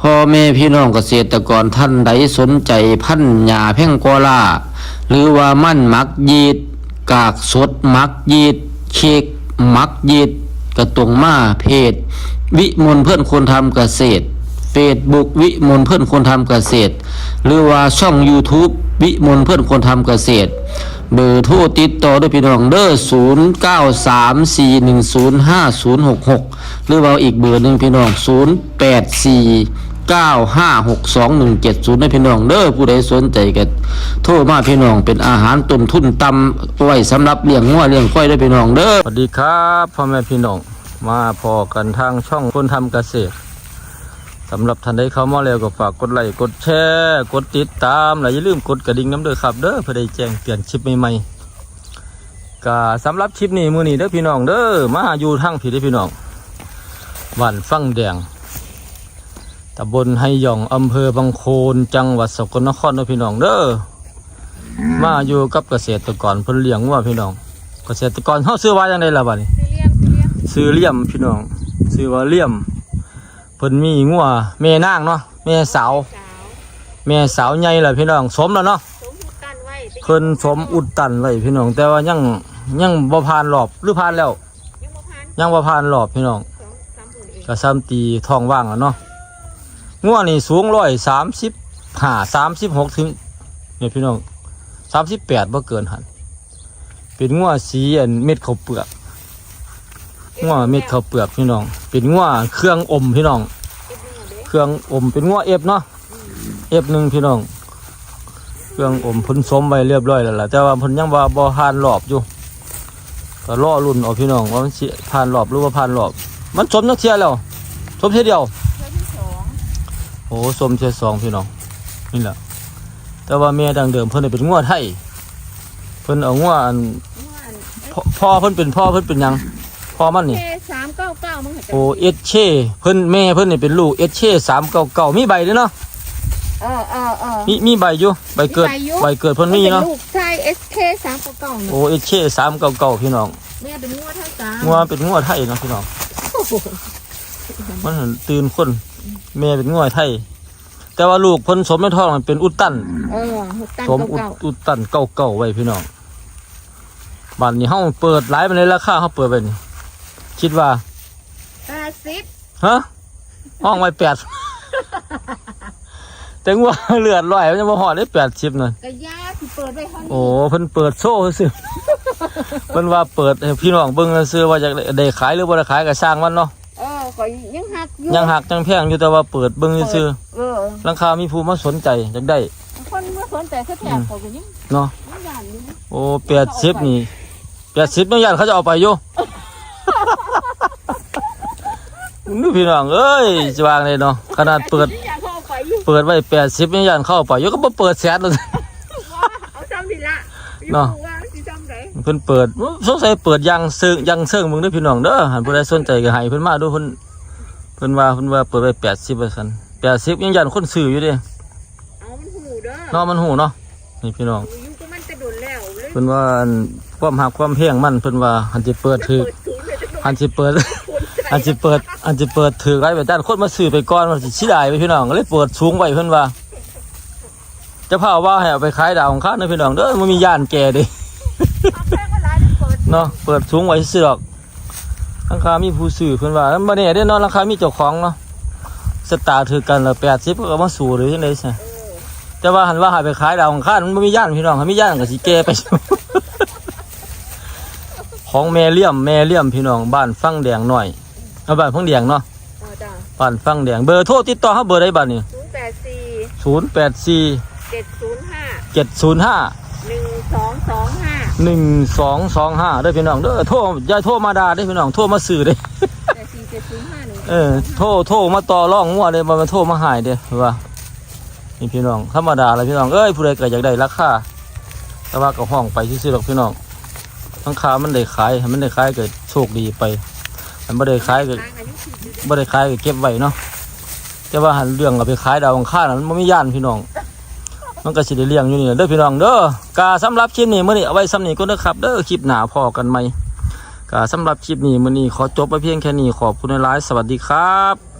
พ่อแม่พี่น้องเกษตรกรท่านใดสนใจพันหญ้าแพ่งกอล่า หรือว่ามั่นหมักยีด กากสดหมักยีดเค้กหมักยีดกระตรงมาเพจวิมลเพื่อนคนทำเกษตรเฟซบุ๊กวิมลเพื่อนคนทำเกษตร หรือว่าช่อง YouTube วิมลเพื่อนคนทำเกษตร เบอร์โทรติดต่อด้วยพี่น้องเด้อ0 9 3 4 1 0 5 0 6 6หรือว่าอีกเบอร์หนึ่งพี่น้อง0 8 4 9 5 6 2 1 7 0ด้วยพี่น้องเด้อผู้ใดสนใจก็โทรมาพี่น้องเป็นอาหารต้นทุนต่ำไว้สำหรับเลี้ยงงัวเลี้ยงควายด้วยพี่น้องเด้อสวัสดีครับพ่อแม่พี่น้องมาพอกันทางช่องคนทำเกษตร สำหรับท่านใดเข้ามาแล้วก็ฝากกดไลค์กดแชร์กดติดตามและอย่าลืมกดกระดิ่งน้ำเด้อครับเด้อเพื่อได้แจ้งเตือนคลิปใหม่ๆก็สำหรับคลิปนี้มื้อนี้เด้อพี่น้องเด้อมาอยู่ทางผิดเด้อพี่น้องบ้านฟังแดงตำบลไฮหยองอำเภอบางโคนจังหวัดสกลนครเด้อพี่น้องเด้อมาอยู่กับเกษตรกรเพิ่นเลี้ยงวัวพี่น้อง เกษตรกรเฮาซื้อว่าจังไดล่ะบัดนี้ซื้อเลี่ยมซื้อเลี่ยมซื้อเลี่ยมพี่น้องซื้อว่าเลี่ยม เพิ่นมีงัวแม่นางเนาะแม่สาวสาวแม่สาวใหญ่ล่ะพี่น้องสมแล้วเนาะสมมุติกันไว้แต่เพิ่นสมอุดตันไว้พี่น้อง แต่ว่ายังยังบ่ผ่านรอบหรือผ่านแล้ว ยังบ่พันยังบ่ผ่านรอบพี่น้องสองสามหมื่นเองก็ซ้ำตีท้องว่างแล้วเนาะงัวนี่สูงร้อยสามสิบห้าสามสิบหกถึงเนี่ยพี่น้องสามสิบแปดบ่เกินหันเป็นงัวสีอันเม็ดข้าวเปลือก งัวเม็ดข้าวเปลือกพี่น้อง เป็นงัวเครื่องอมพี่น้องเอ็ดหนึ่งเด้เครื่องอมเป็นงัวเอฟเนาะเอฟหนึ่งพี่น้อง เครื่องอมเพ้นสมไว้เรียบร้อยแล้วล่ะแต่ว่าเพ้นยังว่าบ่ผ่านรอบอยู่ก็รอรุ่นเอาพี่น้องว่ามันสิผ่านรอบหรือว่าผ่านรอบ มันสมนักเทียแล้วสมเทียเดียวเทื่อที่สองโอ้สมเทียสองพี่น้องนี่แหละแต่ว่าแม่ดังเดิมเพิ่นน่ะเป็นงัวไทยเพิ่นเอางัวอันม่วนพ่อพ่อเพิ่นเป็นพ่อเพิ่นเป็นหยัง พ่อมันนี่เคสามเก้าเก้ามึงหัดโอเอชเช่เพิ่นแม่เพิ่นนี่เป็นลูกเอชเช่สามเก้าเก้ามีใบด้วยเนาะเออเออเออ มีมีใบอยู่ใบเกิดมีใบอยู่ ใบเกิดเพิ่นมีเนาะลูกชาย SK สามเก้าเก้าโอเอชเช่สามเก้าเก้าพี่น้องแม่เป็นงัวท่าสามงัวเป็นงัวไทยเนาะพี่น้องมันตื่นคนแม่เป็นงัวไทย แต่ว่าลูกเพิ่นสมในท้องมันเป็นอุดตัน เออหกตันสมอุดเก้าอุดตันเก้าเก้าไว้พี่น้องบ้านนี้เฮาเปิดหลายไปเลยราคาเฮาเปิดไปนี่ คิดว่าแปดสิบฮะห้องไว้แปด แต่งัวเลือดลอยมันจะมาหอดได้แปดสิบน่ะกระยาที่เปิดไว้ห้องโอ้เพิ่นเปิดโซ่ซื่อเพิ่นว่าเปิดให้พี่น้องเบิ่งซื่อว่าจะได้ขายหรือบ่ได้ขายก็สร้างมันเนาะเออข่อยยังหักอยู่ยังหักยังแพงอยู่แต่ว่าเปิดเบิ่งซื่อเออๆราคามีผู้มาสนใจอยากได้ คนเมื่อสนใจแค่แถบข่อยก็ยังเนาะยังย่านอยู่นะโอ้80นี่80นี่ยานเขาจะเอาไปอยู่ นี่พี่น้องเอ้ยจะวางเลยเนาะขนาดเปิด อยากเข้าไปอยู่เปิดไว้80นี่ยานเข้าไปอยู่ก็บ่เปิดแสนเลย ว่าเอาจำดีละเนาะ ว่าสิจำไหนเพิ่นเปิดสงสัยเปิดยังเซิงยังเซิงมึงเด้อพี่น้องเด้อหันผู้ใดสนใจก็ให้เพิ่นมาดูเพิ่นเพิ่นว่าเพิ่นว่าเปิดไว้80ว่าซั่น80ยังยันคนซื้ออยู่เด้เอามันหูเด้อเนาะมันหูเนาะนี่พี่น้องอยู่ก็มันจะโดนแล้วเลยเพิ่นว่าอันความหักความเพียงมันเพิ่นว่าหันสิเปิดถือเปิดถุงเลยจะโดนหันสิเปิด อันสิเปิดอันสิเปิดถือไว้แบบด้านคนมาซื้อไปก่อนมันสิสิได้ไปพี่น้องก็เลยเปิดสูงไว้เพิ่นว่าเจะพาว่าให้เอาไปขายดาวของข้าเด้อพี่น้องเด้อมันมีย่านแก่เด้เอาแป้งมาหลายแล้วเปิดเนาะเปิดสูงไว้ซื่อดอกราคามีผู้ซื้อเพิ่นว่าบ่แน่เด้อเนาะราคามีเจ้าของเนาะสตาร์ถือกันละ80ก็เอามาสู่หรือจังได๋ซะแต่ว่าหันว่าให้ไปขายดาวของข้ามันบ่มีย่านพี่น้องถ้ามีย่านก็สิแก่ไปของแม่เลี่ยมแม่เลี่ยมพี่น้องบ้านฟังแดงหน่อย เอาบ้านฟังแดงเนาะอ๋อจ้ะบ้านฟังแดงเบอร์โทรติดต่อเฮาเบอร์ใดบัดนี้ศูนย์แปดสี่084เจ็ดศูนย์ห้า705หนึ่งสองสองห้าหนึ่งสองสองห้าได้อพี่น้องเด้อโทรอย่าโทรมาด่าได้อพี่น้องโทรมาสื่อเด้อแปดสี่เจ็ดศูนย์ห้าหนึ่งเออโทรโทรมาต่อรองงัวเลยมามาโทรมาหายเด้อว่านี่พี่น้องธรรมดาเลยพี่น้องเอ้ยผู้ใดเกิดอยากได้ราคาแต่ว่าก็ห้องไปซื่อๆหรอกพี่น้องทั้งคามันได้ขายให้มันได้ขายก็โชคดีไปันไม่ได้ขายก็บไม่ได้ขายก็เก็บไว้เนาะแต่ว่าหันเรื่องกับไปขายดาวอังคารนั้นมันไม่ย่านพี่น้อง มันก็สิได้เลี้ยงอยู่นี่เด้อพี่น้องเด้อกาสำหรับคลิปนี้มื้อนี้เอาไว้สำนี้ก็เด้อครับ เด้อคลิปหน้าพอกันไหมกาสำหรับคลิปนี้มื้อนี้ขอจบไปเพียงแค่นี้ขอบคุณหลายสวัสดีครับ